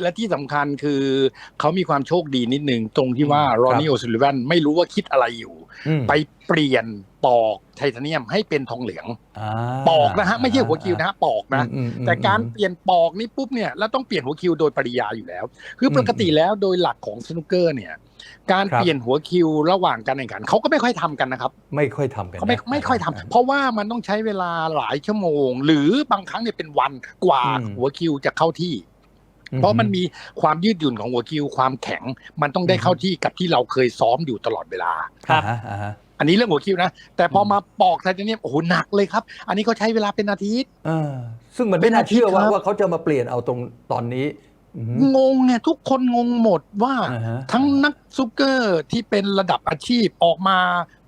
และที่สำคัญคือเขามีความโชคดีนิดนึง ตรงที่ว่าอืมรอนนี่ครัโอบซิลิแวนไม่รู้ว่าคิดอะไรอยู่อืมไปเปลี่ยนปอกไทเทเนียมให้เป็นทองเหลืองาปอกนะฮะไม่ใช่หัวคิวนะฮะปอกนะอืมอืมแต่การอืมเปลี่ยนปอกนี่ปุ๊บเนี่ยแล้วต้องเปลี่ยนหัวคิวโดยปริยายอยู่แล้ว คืออมปกติแล้วโดยหลักของสนุกเกอร์เนี่ยการครับเปลี่ยนหัวคิวระหว่างการแข่งขันเขาก็ไม่ค่อยทำกันนะครับ ไม่ค่อยทำกันเขาไม่นะไม่ค่อยทำเพราะว่ามันต้องใช้เวลาหลายชั่วโมง หรือบางครั้งเนี่ยเป็นวันกว่าอืมหัวคิวจะเข้าที่ เพราะมันมีความยืดหยุ่นของหัวคิวความแข็ง มันต้องได้เข้าที่กับที่เราเคยซ้อมอยู่ตลอดเวลาครับอ่าฮะอ่าฮะอันนี้เรื่องหัวคิวนะแต่พออมมาปอกไทเทเนียมโอ้โหหนักเลยครับ อันนี้เขาใช้เวลาเป็นอาทิตย์อ่าซึ่งมันเป็ไม่นน่าเชื่อว่าอาทิตย์ครับว่าเขาจะมาเปลี่ยนเอาตรงตอนนี้อืมงงเนี่ยทุกคนงงหมดว่าอ่าฮะทั้งนักซุกเกอร์ที่เป็นระดับอาชีพออกมา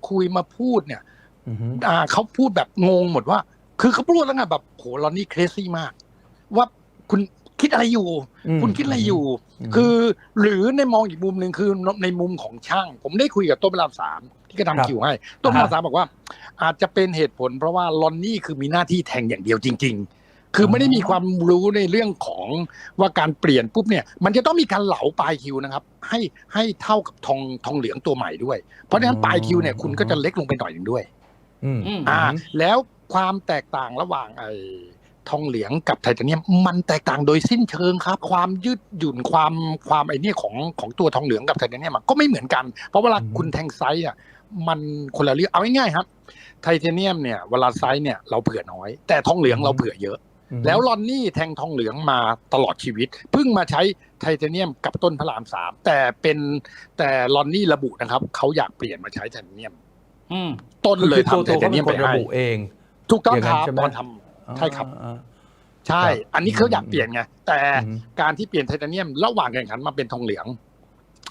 คุยมาพูดเนี่ยอืมอ่าเขาพูดแบบงงหมดว่า คือเขาพูดแล้วไงแบบโหลอนนี่เครซี่มาก ว่าคุณ คิดอะไรอยู่ อืมคุณคิดอะไรอยู่มคือหรือในมองอีกมุมหนึ่งคือในมุมของช่าง ผมได้คุยกับต้นพลามสามที่ก็ครับทำคิวให้ต้นพลามสามบอกว่า อาจจะเป็นเหตุผลเพราะว่าลอนนี่คือมีหน้าที่แทงอย่างเดียวจริง ๆ คือไม่ได้มีความรู้ในเรื่องของว่าการเปลี่ยนปุ๊บเนี่ย มันจะต้องมีการเหลาปลายคิวนะครับ ให้ให้เท่ากับทองทองเหลืองตัวใหม่ด้วย เพราะฉะนั้นปลายคิวเนี่ยคุณก็จะเล็กลงไปหน่อยหนึ่งด้วย อืมอืมอ่าแล้วความแตกต่างระหว่างไอ้ ทองเหลืองกับไทเทเนียมมันแตกต่างโดยสิ้นเชิงครับ ความยืดหยุ่นความความไอ้เนี่ยของของตัวทองเหลืองกับไทเทเนียมอะก็ไม่เหมือนกัน เพราะเวลาอืมคุณแทงไซส์อะมันคนละเรื่องเอาง่ายๆครับ ไทเทเนียมเนี่ยเวลาไซส์เนี่ยเราเผื่อน้อย แต่ทองเหลืองเราเผื่อเยอะอืมแล้วลอนนี่แทงทองเหลืองมาตลอดชีวิตเพิ่งมาใช้ไทเทเนียมกับต้นพระรามสามแต่เป็นแต่ลอนนี่ระบุนะครับเขาอยากเปลี่ยนมาใช้ไทเทเนียมอืมต้นคือเลคืยอตัวทำไทตัวเทเขาเนีเป็ยมนไปคนระให้บุเองถูกต้องอย่างคนั้นรับใช่ไหมตอนทำ ใช่ครับอ่าใช่ครับอันนี้เขาอยากเปลี่ยนไง แต่อืมการที่เปลี่ยนไทเทเนียมระหว่างแข่งขันมาเป็นทองเหลือง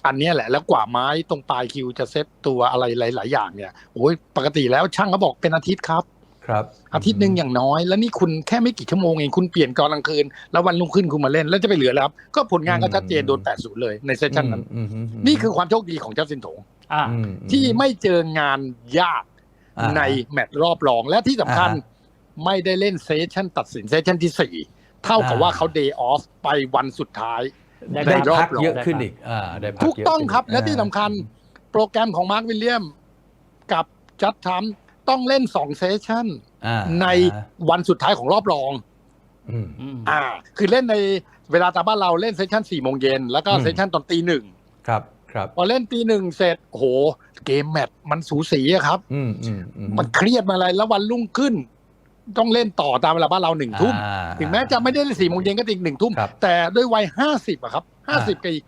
อันเนี้ยแหละ แล้วกว่าไม้ตรงปลายคิวจะเซตตัวอะไรหลาย ๆ อย่างเนี่ย โอ้ยปกติแล้วช่างเขาบอกเป็นอาทิตย์ครับ ครับ อาทิตย์หนึ่งอย่างน้อย แล้วนี่คุณแค่ไม่กี่ชั่วโมงเองคุณเปลี่ยนก่อนกลางคืน แล้ววันรุ่งขึ้นคุณมาเล่น แล้วจะไปเหลือแล้วครับ ก็ผลงานก็ชัดเจนโดน80เลยในเซสชั่นนั้นอืมอืมมนี่คือความโชคดีของเจ้าสินถงอ่าอืมที่ไม่เจองานยากอ่าในแมตช์รอบรองและที่สำคัญอ่าฮะ ไม่ได้เล่นเซสชั่นตัดสินเซสชั่นที่สี่เท่ากับอ่าว่าเขาเดย์ออฟไปวันสุดท้ายได้ได้รอบพักรองเยอะขึ้นอีกอ่าได้พักถูกเยะต้องขึ้นครับกและที่สำคัญโปรแกรมของมาร์ควิลเลียม กับจัดทรัมป์ต้องเล่นสองเซสชั่นอ่าในอ่าวันสุดท้ายของรอบรองอืมอืมอ่า คือเล่นในเวลาตามบ้านเราเล่นเซสชั่นสี่โมงเย็นแล้วก็อืมเซสชั่นตอนตีหนึ่งครับครับพอเล่นตีหนึ่งเสร็จโห เกมแมตช์มันสูสีอะครับ อืมอืมอืมมันเครียดมาอะไรแล้ววันรุ่งขึ้น ต้องเล่นต่อตามเวลาบ้านเราหนึ่งทุ่ม อ่า ถึงแม้จะไม่ได้เล่นสี่โมงเย็นก็จริงหนึ่งทุ่ม ครับ แต่ด้วยวัยห้าสิบอะครับห้าอ่าสิบกับอีก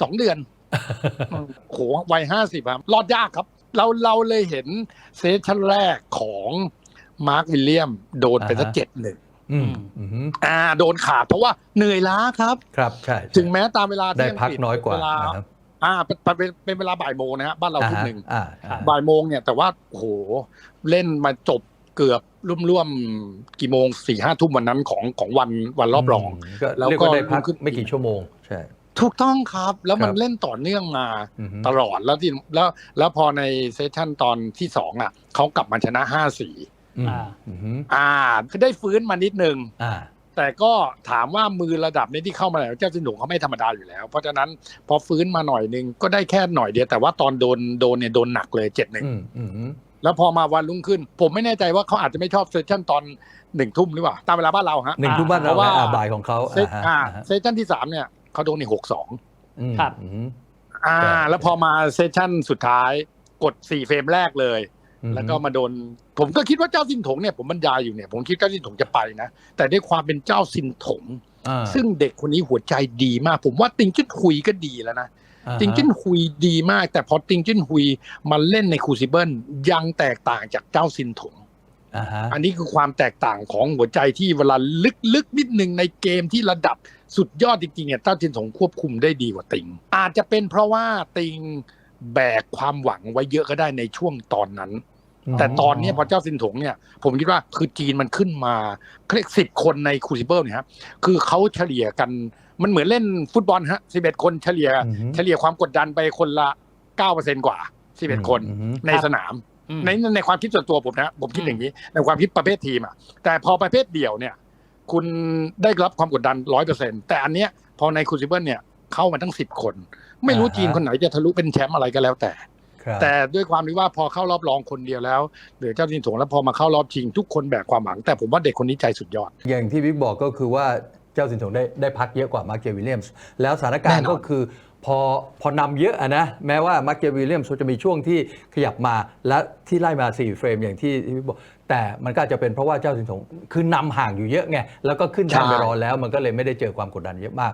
สองเดือนโหวัยห้าสิบครับรอดยากครับ เราเราเลยเห็นเซสชั่นแรกของมาร์ควิลเลียม โดนไปสักเจ็ดหนึ่งอืมอืมอ่า โดนขาดเพราะว่าเหนื่อยล้าครับ ครับใช่ใช่ถึงแม้ตามเวลาได้ที่พักงฤษน้อยกว่าเวลานะครับอ่าเป็นเป็นเป็นเวลาบ่ายโมงนะฮะบ้านเราทุ่มหนึ่งอ่าอ่า บ่ายโมงเนี่ยแต่ว่าโอ้โหเล่นมาจบ เกือบร่วมๆกี่โมงสี่ห้าทุ่มวันนั้นของของวันวันรอบรองมก็แล้วเรียกก็ว่าได้พักขึ้นไม่กี่ชั่วโมงใช่ถูกต้องครับ แล้วมันครับเล่นต่อเนื่องมาอือฮึตลอดแล้วที่แล้วแล้วพอในเซสชั่นตอนที่สองอะเขากลับมาชนะห้าสี่อืมอ่าอือฮึอ่าคือได้ฟื้นมานิดนึงอ่าแต่ก็ถามว่ามือระดับนี้ที่เข้ามาแล้วเจ้าสินหลงเขาไม่ธรรมดาอยู่แล้ว เพราะฉะนั้นพอฟื้นมาหน่อยนึงก็ได้แค่หน่อยเดียวแต่ว่าตอนโดนโดนเนี่ยโดนหนักเลยเจ็ดหนึ่งอืมอืมอืม แล้วพอมาวันรุ่งขึ้น ผมไม่แน่ใจว่าเขาอาจจะไม่ชอบเซสชั่นตอนหนึ่งทุ่มหรือเปล่า ตามเวลาบ้านเราฮะหนึ่งทุ่มบ้านเพเราราะว่าอ่าบ่ายของเขาเซตฮะอ่าฮะเซสชั่นที่สามเนี่ยเขาโดนอีกหกสองอืมครับอืมอ่าครับแล้วพอมาเซสชั่นสุดท้ายกดสี่เฟรมแรกเลยอืมแล้วก็มาโดน ผมก็คิดว่าเจ้าสินถงเนี่ยผมบรรยายอยู่เนี่ยผมคิดเจ้าสินถงจะไปนะ แต่ด้วยความเป็นเจ้าสินถงอ่าซึ่งเด็กคนนี้หัวใจดีมาก ผมว่าติงจิ้นหุยก็ดีแล้วนะอ่าฮะ ติงจิ้นหุยดีมาก แต่พอติงจิ้นหุยมาเล่นในครูซิเบิลยังแตกต่างจากเจ้าสินถงอ่าฮะอันนี้คือความแตกต่างของหัวใจที่เวลาลึกๆนิดนึงในเกมที่ระดับสุดยอดจริงๆเนี่ยเจ้าจินสงควบคุมได้ดีกว่าติง อาจจะเป็นเพราะว่าติงแบกความหวังไว้เยอะก็ได้ในช่วงตอนนั้น แต่ตอนเนี้ยพอเจ้าสินถงเนี่ย ผมคิดว่าคือจีนมันขึ้นมาเรียกสิบคนในครูซิเบิลเนี่ยครับคือเขาเฉลี่ยกัน มันเหมือนเล่นฟุตบอลฮะสิบเอ็ดคนเฉลี่ยอือฮึเฉลี่ยความกดดันไปคนละเก้าเปอร์เซ็นกว่าสิบเอ็ดคนอืมในครับสนามอืมในในความคิดส่วนตัวผมนะ ผมคิดอืมอย่างนี้ ในความคิดประเภททีมอะแต่พอประเภทเดี่ยวเนี่ย คุณได้รับความกดดันร้อยเปอร์เซ็นแต่อันเนี้ยพพอในคูซิเบิลเนี่ยเข้ามาทั้งสิบคน ไม่รู้อ่าฮะจีนคนไหนจะทะลุเป็นแชมป์อะไรก็แล้วแต่ครับแต่ด้วยความที่ว่าพอเข้ารอบรองคนเดียวแล้วเหลือเจ้าจินถงแล้วพอมาเข้ารอบชิงทุกคนแบกความหวัง แต่ผมว่าเด็กคนนี้ใจสุดยอด อย่างที่บิ๊กบอกก็คือว่า เจ้าสินถงได้ได้พักเยอะกว่ามาร์คเจวิลเลียมส์แล้วสถานการณ์แน่นอนก็คือพอพอนำเยอะอะนะแม้ว่ามาร์คเจวิลเลียมส์จะมีช่วงที่ขยับมาและที่ไล่มา 4 เฟรมอย่างที่ที่บิ๊กบอกแต่มันก็อาจจะเป็นเพราะว่าเจ้าสินถงคือนำห่างอยู่เยอะไงแล้วก็ขึ้นแทนไปรอแล้วมันก็เลยไม่ได้เจอความกดดันเยอะมาก